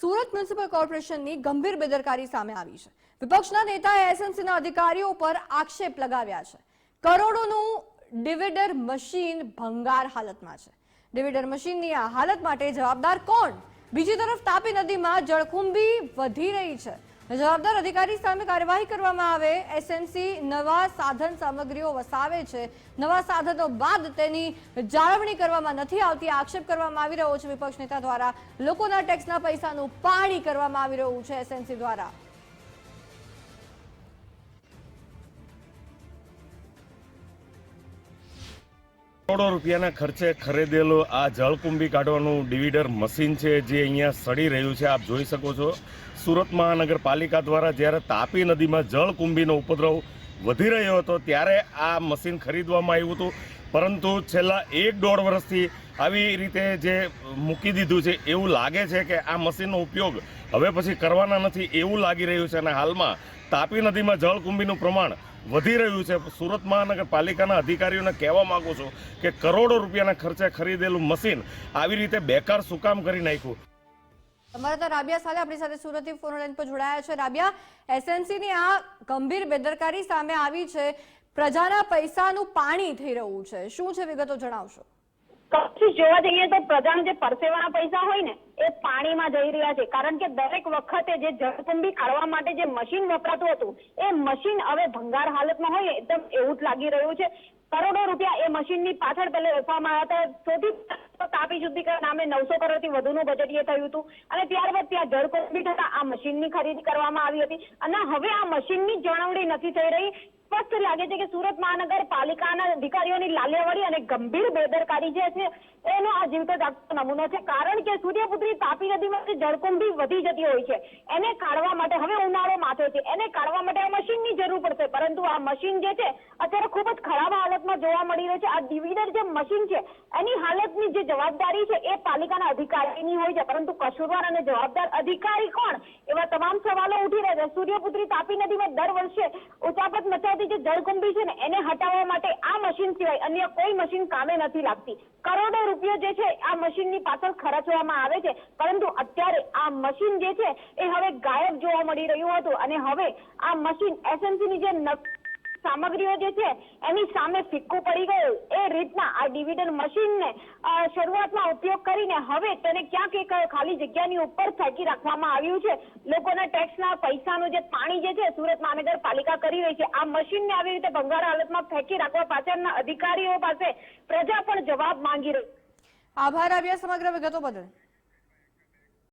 Surat municipal કોર્પોરેશનની ગંભીર બેદરકારી સામે આવી છે. વિપક્ષના નેતાએ એસએમસીના અધિકારીઓ પર આક્ષેપ લગાવ્યા છે. કરોડોનું ડિવિડર મશીન ભંગાર હાલતમાં છે. ડિવિડર મશીનની આ હાલત માટે જવાબદાર કોણ? બીજી તરફ તાપી નદીમાં જળકુંભી વધી રહી છે. જવાબદાર અધિકારી સામે કાર્યવાહી કરવામાં આવે એસએમસી નવા સાધન સામગ્રીઓ વસાવે છે. નવા સાધનો બાદ તેની જાળવણી કરવામાં નથી આવતી. આક્ષેપ કરવામાં આવી રહ્યો છે. વિપક્ષ નેતા દ્વારા લોકોના ટેક્સના પૈસાનું પાણી કરવામાં આવી રહ્યું છે એસએમસી દ્વારા. કરોડો રૂપિયાના ખર્ચે ખરીદેલું આ જળકુંભી કાઢવાનું ડિવિડર મશીન છે જે અહીંયા સડી રહ્યું છે. આપ જોઈ શકો છો, સુરત મહાનગરપાલિકા દ્વારા જ્યારે તાપી નદીમાં જળકુંભીનો ઉપદ્રવ વધી રહ્યો હતો ત્યારે આ મશીન ખરીદવામાં આવ્યું હતું. પરંતુ છેલ્લા એક દોઢ વર્ષથી આવી રીતે જે મૂકી દીધું છે, એવું લાગે છે કે આ મશીનનો ઉપયોગ હવે પછી કરવાના નથી, એવું લાગી રહ્યું છે. અને હાલમાં તાપી નદીમાં જળકુંભીનું પ્રમાણ વધી રહ્યું છે. સુરત મહાનગરપાલિકાના અધિકારીઓને કહેવા માગું છું કે કરોડો રૂપિયાના ખર્ચે ખરીદેલું મશીન આવી રીતે બેકાર શું કામ કરી નાખ્યું. અમારા તો રાબિયા સાલે આપણી સાથે સુરતથી ફોન લાઈન પર જોડાયા છે. રાબિયા એસએમસી ની આ ગંભીર બેદરકારી સામે આવી છે. પ્રજાના પૈસાનું પાણી થઈ રહ્યું છે. શું છે વિગતો જણાવશો? કચ્છ જોવા જઈએ તો પ્રજાના જે પરસેવાના પૈસા હોય ને, એ પાણીમાં જઈ રહ્યા છે. કારણ કે દરેક વખતે જે જળકુંભી કાઢવા માટે જે મશીન વપરાતું હતું, એ મશીન હવે ભંગાર હાલતમાં હોય, એકદમ એવું જ લાગી રહ્યું છે. કરોડો રૂપિયા એ મશીનની પાછળ પહેલા રોકવામાં આવ્યા હતા. સૌથી તાપી શુદ્ધિકરણ નામે નવસો કરોડથી વધુનું બજેટ એ થયું હતું. અને ત્યારબાદ ત્યાં જળકુંભી થતા આ મશીનની ખરીદી કરવામાં આવી હતી. અને હવે આ મશીનની જાળવણી નથી થઈ રહી. સ્પષ્ટ લાગે છે કે સુરત મહાનગરપાલિકાના અધિકારીઓની લાલિયાવાડી અને ગંભીર બેદરકારી જે છે, એનો આ જીવતો જાગતો નમૂનો છે. કારણ કે સૂર્યપુત્રી તાપી નદીમાં જળકુંભી વધી જતી હોય છે. એને કાઢવા માટે હવે ઉનાળો માથે છે. એને કાઢવા માટે મશીનની જરૂર પડશે. પરંતુ આ મશીન જે છે, અત્યારે ખૂબ જ ખરાબ હાલતમાં જોવા મળી રહ્યું છે. આ ડિવિડર જે મશીન છે, એની હાલતની જે જવાબદારી છે, એ પાલિકાના અધિકારીની હોય છે. પરંતુ કસૂરવાર અને જવાબદાર અધિકારી કોણ? એવા તમામ સવાલો ઉઠી રહ્યા છે. સૂર્યપુત્રી તાપી નદીમાં દર વર્ષે ઉચાપત મચાવતી જે જળકુંભી છે ને, એને હટાવવા માટે આ મશીન સિવાય અન્ય કોઈ મશીન કામે નથી લાગતી. કરોડો રૂપિયો જે છે, આ મશીનની પાછળ ખર્ચવામાં આવે છે. પરંતુ અત્યારે આ મશીન જે છે, એ હવે ગાયબ જોવા મળી રહ્યું હતું. અને હવે આ મશીન એસએમસીની જે સામગ્રીઓ જે છે, એની સામે ફિક્કું પડી ગયું. એ રીતના આ ડિવિડન્ડ મશીનને શરૂઆતમાં ઉપયોગ કરીને હવે તેને ક્યાંક એક ખાલી જગ્યાની ઉપર ફેંકી રાખવામાં આવ્યું છે. લોકોના ટેક્સના પૈસાનું જે પાણી જે છે, સુરત મહાનગરપાલિકા કરી રહી છે. આ મશીનને આવી રીતે ભંગાર હાલતમાં ફેંકી રાખવા પાછળના અધિકારીઓ પાસે પ્રજા પણ જવાબ માંગી રહી. આભાર આવ્યા સમગ્ર વિગતો બદલ.